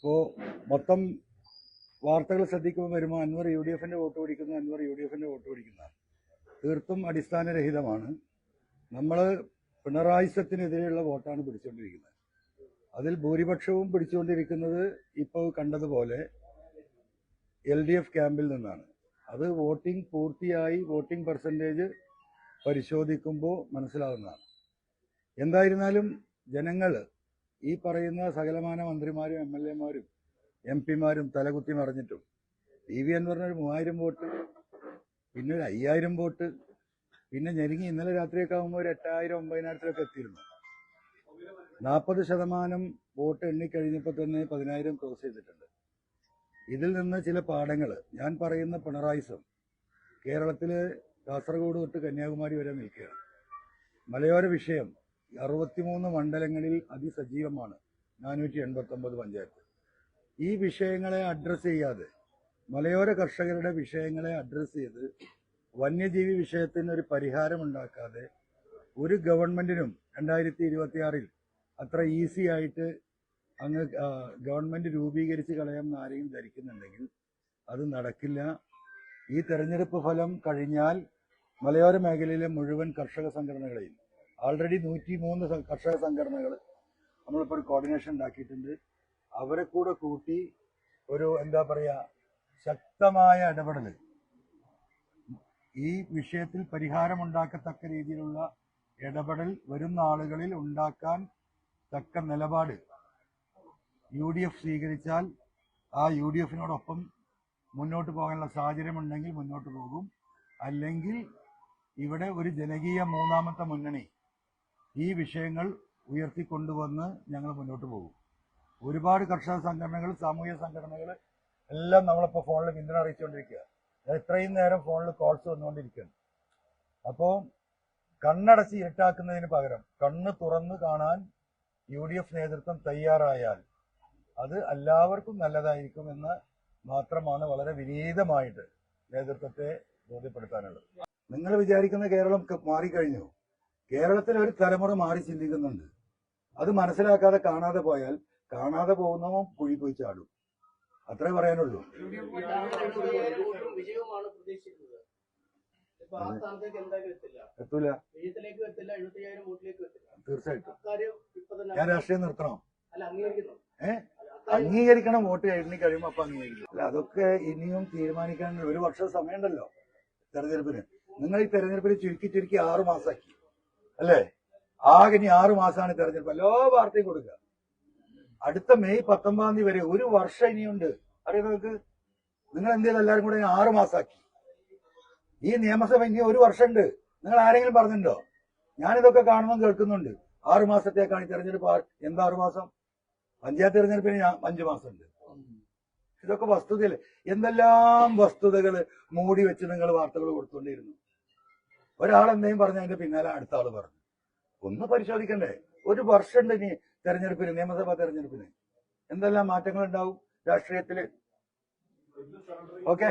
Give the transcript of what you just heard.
ഇപ്പോൾ മൊത്തം വാർത്തകൾ ശ്രദ്ധിക്കുമ്പോൾ വരുമ്പോൾ അൻവർ യു ഡി എഫിന്റെ വോട്ട് പിടിക്കുന്നു അൻവർ യു ഡി എഫിന്റെ വോട്ട് പിടിക്കുന്നതാണ് തീർത്തും അടിസ്ഥാനരഹിതമാണ്. നമ്മൾ പിണറായിസത്തിനെതിരെയുള്ള വോട്ടാണ് പിടിച്ചുകൊണ്ടിരിക്കുന്നത്. അതിൽ ഭൂരിപക്ഷവും പിടിച്ചുകൊണ്ടിരിക്കുന്നത് ഇപ്പോൾ കണ്ടതുപോലെ എൽ ഡി എഫ് ക്യാമ്പിൽ നിന്നാണ്. അത് വോട്ടിംഗ് പൂർത്തിയായി വോട്ടിംഗ് പെർസെന്റേജ് പരിശോധിക്കുമ്പോൾ മനസ്സിലാവുന്നതാണ്. എന്തായിരുന്നാലും ജനങ്ങൾ ഈ പറയുന്ന സകലമാന മന്ത്രിമാരും എം എൽ എമാരും എം പിമാരും തലകുത്തി മറിഞ്ഞിട്ടും ടി വി എന്ന് പറഞ്ഞൊരു മൂവായിരം വോട്ട് പിന്നെ ഒരു അയ്യായിരം വോട്ട് പിന്നെ ഞെരുങ്ങി ഇന്നലെ രാത്രിയൊക്കെ ആകുമ്പോൾ ഒരു എട്ടായിരം ഒമ്പതിനായിരത്തിലൊക്കെ എത്തിയിരുന്നു. നാൽപ്പത് ശതമാനം വോട്ട് എണ്ണിക്കഴിഞ്ഞപ്പോൾ തന്നെ പതിനായിരം ക്രോസ് ചെയ്തിട്ടുണ്ട്. ഇതിൽ നിന്ന് ചില പാഠങ്ങൾ ഞാൻ പറയുന്ന പിണറായിസം കേരളത്തിൽ കാസർഗോഡ് തൊട്ട് കന്യാകുമാരി വരെ നിൽക്കുകയാണ്. മലയോര വിഷയം അറുപത്തിമൂന്ന് മണ്ഡലങ്ങളിൽ അതിസജീവമാണ് നാനൂറ്റി എൺപത്തൊമ്പത് പഞ്ചായത്ത്. ഈ വിഷയങ്ങളെ അഡ്രസ്സ് ചെയ്യാതെ മലയോര കർഷകരുടെ വിഷയങ്ങളെ അഡ്രസ്സ് ചെയ്ത് വന്യജീവി വിഷയത്തിന് ഒരു പരിഹാരമുണ്ടാക്കാതെ ഒരു ഗവൺമെന്റിനും രണ്ടായിരത്തി ഇരുപത്തിയാറിൽ അത്ര ഈസി ആയിട്ട് അങ്ങ് ഗവൺമെന്റ് രൂപീകരിച്ച് കളയാമെന്ന് ആരെയും ധരിക്കുന്നുണ്ടെങ്കിൽ അത് നടക്കില്ല. ഈ തെരഞ്ഞെടുപ്പ് ഫലം കഴിഞ്ഞാൽ മലയോര മേഖലയിലെ മുഴുവൻ കർഷക സംഘടനകളെയും ആൾറെഡി നൂറ്റി മൂന്ന് കർഷക സംഘടനകൾ നമ്മളിപ്പോൾ ഒരു കോർഡിനേഷൻ ഉണ്ടാക്കിയിട്ടുണ്ട്. അവരെ കൂടെ കൂട്ടി ഒരു എന്താ പറയുക ശക്തമായ ഇടപെടൽ ഈ വിഷയത്തിൽ പരിഹാരമുണ്ടാക്കത്തക്ക രീതിയിലുള്ള ഇടപെടൽ വരുന്ന ആളുകളിൽ ഉണ്ടാക്കാൻ തക്ക നിലപാട് യു ഡി എഫ് സ്വീകരിച്ചാൽ ആ യു ഡി എഫിനോടൊപ്പം മുന്നോട്ട് പോകാനുള്ള സാഹചര്യമുണ്ടെങ്കിൽ മുന്നോട്ട് പോകും. അല്ലെങ്കിൽ ഇവിടെ ഒരു ജനകീയ മൂന്നാമത്തെ മുന്നണി ഈ വിഷയങ്ങൾ ഉയർത്തിക്കൊണ്ടുവന്ന് ഞങ്ങൾ മുന്നോട്ട് പോകും. ഒരുപാട് കർഷക സംഘടനകൾ സാമൂഹിക സംഘടനകൾ എല്ലാം നമ്മളിപ്പോൾ ഫോണിൽ പിന്തുണ അറിയിച്ചുകൊണ്ടിരിക്കുക എത്രയും നേരം ഫോണിൽ കോൾസ് വന്നുകൊണ്ടിരിക്കുന്നു അപ്പോൾ കണ്ണടച്ച് ഇരുട്ടാക്കുന്നതിന് പകരം കണ്ണ് തുറന്ന് കാണാൻ യു ഡി എഫ് നേതൃത്വം തയ്യാറായാൽ അത് എല്ലാവർക്കും നല്ലതായിരിക്കും നല്ലതായിരിക്കുമെന്ന് മാത്രമാണ് വളരെ വിനീതമായിട്ട് നേതൃത്വത്തെ ബോധ്യപ്പെടുത്താനുള്ളത്. നിങ്ങൾ വിചാരിക്കുന്ന കേരളം മാറിക്കഴിഞ്ഞു. കേരളത്തിൽ ഒരു തലമുറ മാറി ചിന്തിക്കുന്നുണ്ട്. അത് മനസ്സിലാക്കാതെ കാണാതെ പോയാൽ കാണാതെ പോകുന്നവൻ കുഴി പോയി ചാടും. അത്രേ പറയാനുള്ളൂ. തീർച്ചയായിട്ടും. ഞാൻ രാഷ്ട്രീയം നിർത്തണോ? ഏ? അംഗീകരിക്കണം വോട്ട് എണ്ണി കഴിയുമ്പോ അപ്പൊ അംഗീകരിക്കും. അല്ല അതൊക്കെ ഇനിയും തീരുമാനിക്കാൻ ഒരു വർഷം സമയമുണ്ടല്ലോ തെരഞ്ഞെടുപ്പിന്. നിങ്ങൾ ഈ തെരഞ്ഞെടുപ്പിന് ചുരുക്കി ചുരുക്കി ആറു മാസമാക്കി അല്ലേ? ആകെ ഇനി ആറു മാസമാണ് തെരഞ്ഞെടുപ്പ്. എല്ലാ വാർത്തയും കൊടുക്കുക. അടുത്ത മെയ് പത്തൊമ്പതാം തീയതി വരെ ഒരു വർഷം ഇനിയുണ്ട്. അറിയാം നിങ്ങൾക്ക്? നിങ്ങൾ എന്ത് ചെയ്ത് എല്ലാവരും കൂടെ ആറു മാസമാക്കി ഈ നിയമസഭ ഇനി ഒരു വർഷമുണ്ട്. നിങ്ങൾ ആരെങ്കിലും പറഞ്ഞിട്ടുണ്ടോ? ഞാനിതൊക്കെ കാണുമ്പോൾ കേൾക്കുന്നുണ്ട്. ആറു മാസത്തേക്കാണ് ഈ തെരഞ്ഞെടുപ്പ് എന്താ ആറു മാസം? പഞ്ചായത്ത് തെരഞ്ഞെടുപ്പിന് അഞ്ചു മാസമുണ്ട്. ഇതൊക്കെ വസ്തുതയല്ലേ? എന്തെല്ലാം വസ്തുതകൾ മൂടി വെച്ച് നിങ്ങൾ വാർത്തകൾ കൊടുത്തുകൊണ്ടിരുന്നു ഒരാൾ എന്തെങ്കിലും പറഞ്ഞ അതിന്റെ പിന്നാലെ അടുത്ത ആൾ പറഞ്ഞു. ഒന്ന് പരിശോധിക്കണ്ടേ? ഒരു വർഷമുണ്ട് ഇനി തെരഞ്ഞെടുപ്പിന് നിയമസഭാ തെരഞ്ഞെടുപ്പിന്. എന്തെല്ലാം മാറ്റങ്ങൾ ഉണ്ടാവും രാഷ്ട്രീയത്തിൽ? ഓക്കെ?